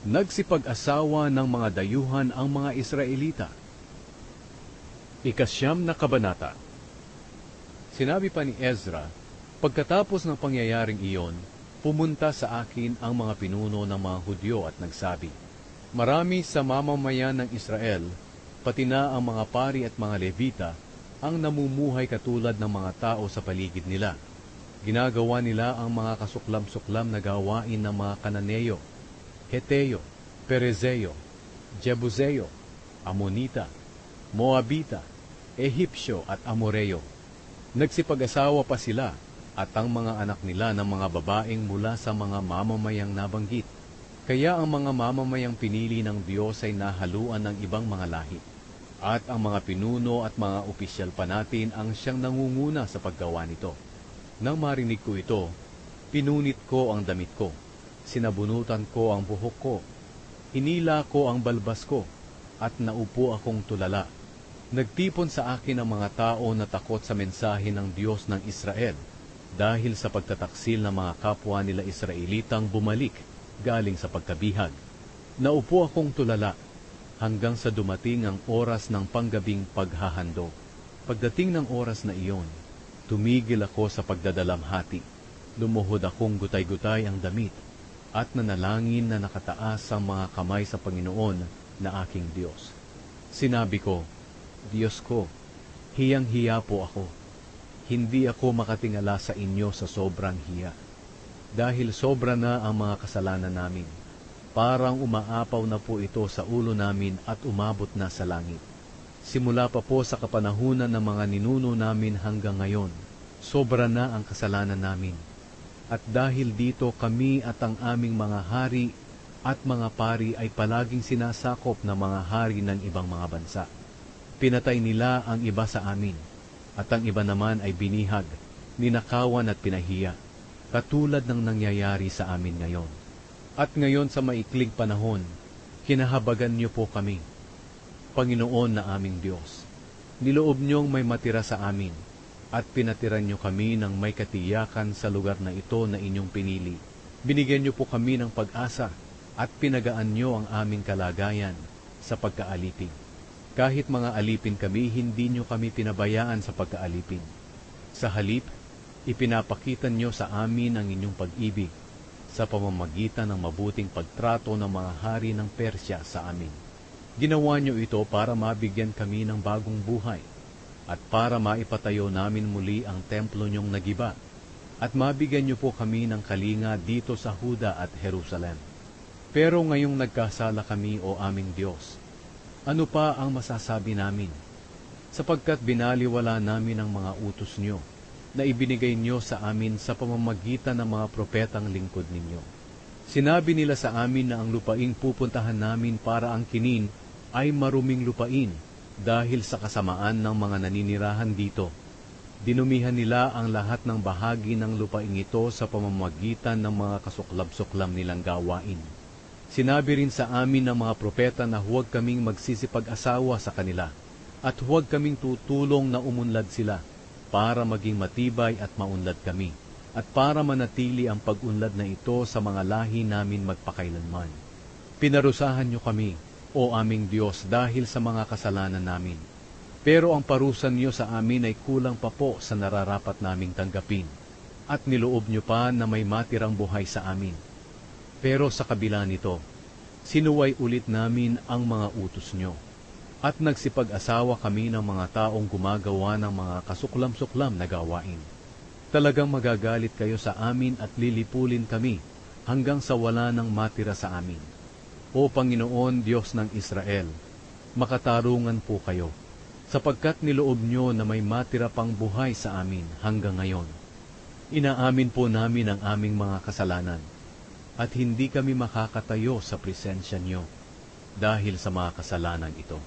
Nagsipag-asawa ng mga dayuhan ang mga Israelita. Ikasyam na kabanata Sinabi pa ni Ezra, Pagkatapos ng pangyayaring iyon, pumunta sa akin ang mga pinuno ng mga Hudyo at nagsabi, Marami sa mamamayan ng Israel, pati na ang mga pari at mga Levita, ang namumuhay katulad ng mga tao sa paligid nila. Ginagawa nila ang mga kasuklam-suklam na gawain ng mga Kananeo, Heteo, Perezeo, Jebuseo, Amonita, Moabita, Ehipsyo at Amoreo. Nagsipag-asawa pa sila at ang mga anak nila ng mga babaeng mula sa mga mamamayang nabanggit. Kaya ang mga mamamayang pinili ng Diyos ay nahaluan ng ibang mga lahi. At ang mga pinuno at mga opisyal pa natin ang siyang nangunguna sa paggawa nito. Nang marinig ko ito, pinunit ko ang damit ko, sinabunutan ko ang buhok ko, hinila ko ang balbas ko, at naupo akong tulala. Nagtipon sa akin ang mga tao na takot sa mensahe ng Diyos ng Israel dahil sa pagtataksil ng mga kapwa nila Israelitang bumalik galing sa pagkabihag. Naupo akong tulala hanggang sa dumating ang oras ng panggabing paghahandog. Pagdating ng oras na iyon, tumigil ako sa pagdadalamhati. Lumuhod akong gutay-gutay ang damit at nanalangin na nakataas ang mga kamay sa Panginoon na aking Diyos. Sinabi ko, Diyos ko, hiyang-hiya po ako. Hindi ako makatingala sa inyo sa sobrang hiya. Dahil sobra na ang mga kasalanan namin. Parang umaapaw na po ito sa ulo namin at umabot na sa langit. Simula pa po sa kapanahunan ng mga ninuno namin hanggang ngayon, sobra na ang kasalanan namin. At dahil dito kami at ang aming mga hari at mga pari ay palaging sinasakop ng mga hari ng ibang mga bansa. Pinatay nila ang iba sa amin, at ang iba naman ay binihag, ninakawan at pinahiya, katulad ng nangyayari sa amin ngayon. At ngayon sa maikling panahon, kinahabagan niyo po kami, Panginoon na aming Diyos. Niloob niyong may matira sa amin, at pinatiran niyo kami ng may katiyakan sa lugar na ito na inyong pinili. Binigyan niyo po kami ng pag-asa, at pinagaan niyo ang aming kalagayan sa pagkaalipin. Kahit mga alipin kami, hindi niyo kami pinabayaan sa pagkaalipin. Sa halip, ipinapakita niyo sa amin ang inyong pag-ibig sa pamamagitan ng mabuting pagtrato ng mga hari ng Persya sa amin. Ginawa niyo ito para mabigyan kami ng bagong buhay at para maipatayo namin muli ang templo niyong nagiba at mabigyan niyo po kami ng kalinga dito sa Huda at Jerusalem. Pero ngayong nagkasala kami o aming Diyos, ano pa ang masasabi namin? Sapagkat binaliwala namin ang mga utos niyo na ibinigay niyo sa amin sa pamamagitan ng mga propetang lingkod ninyo. Sinabi nila sa amin na ang lupaing pupuntahan namin para ang kinin ay maruming lupain dahil sa kasamaan ng mga naninirahan dito. Dinumihan nila ang lahat ng bahagi ng lupaing ito sa pamamagitan ng mga kasuklab-suklam nilang gawain. Sinabi rin sa amin ng mga propeta na huwag kaming magsisipag-asawa sa kanila at huwag kaming tutulong na umunlad sila para maging matibay at maunlad kami at para manatili ang pag-unlad na ito sa mga lahi namin magpakailanman. Pinarusahan niyo kami, o aming Diyos, dahil sa mga kasalanan namin. Pero ang parusan niyo sa amin ay kulang pa po sa nararapat naming tanggapin, at niloob niyo pa na may matirang buhay sa amin. Pero sa kabila nito, sinuway ulit namin ang mga utos nyo. At nagsipag-asawa kami ng mga taong gumagawa ng mga kasuklam-suklam na gawain. Talagang magagalit kayo sa amin at lilipulin kami hanggang sa wala nang matira sa amin. O Panginoon Diyos ng Israel, makatarungan po kayo, sapagkat niloob nyo na may matira pang buhay sa amin hanggang ngayon. Inaamin po namin ang aming mga kasalanan at hindi kami makakatayo sa presensya niyo dahil sa mga kasalanan ito.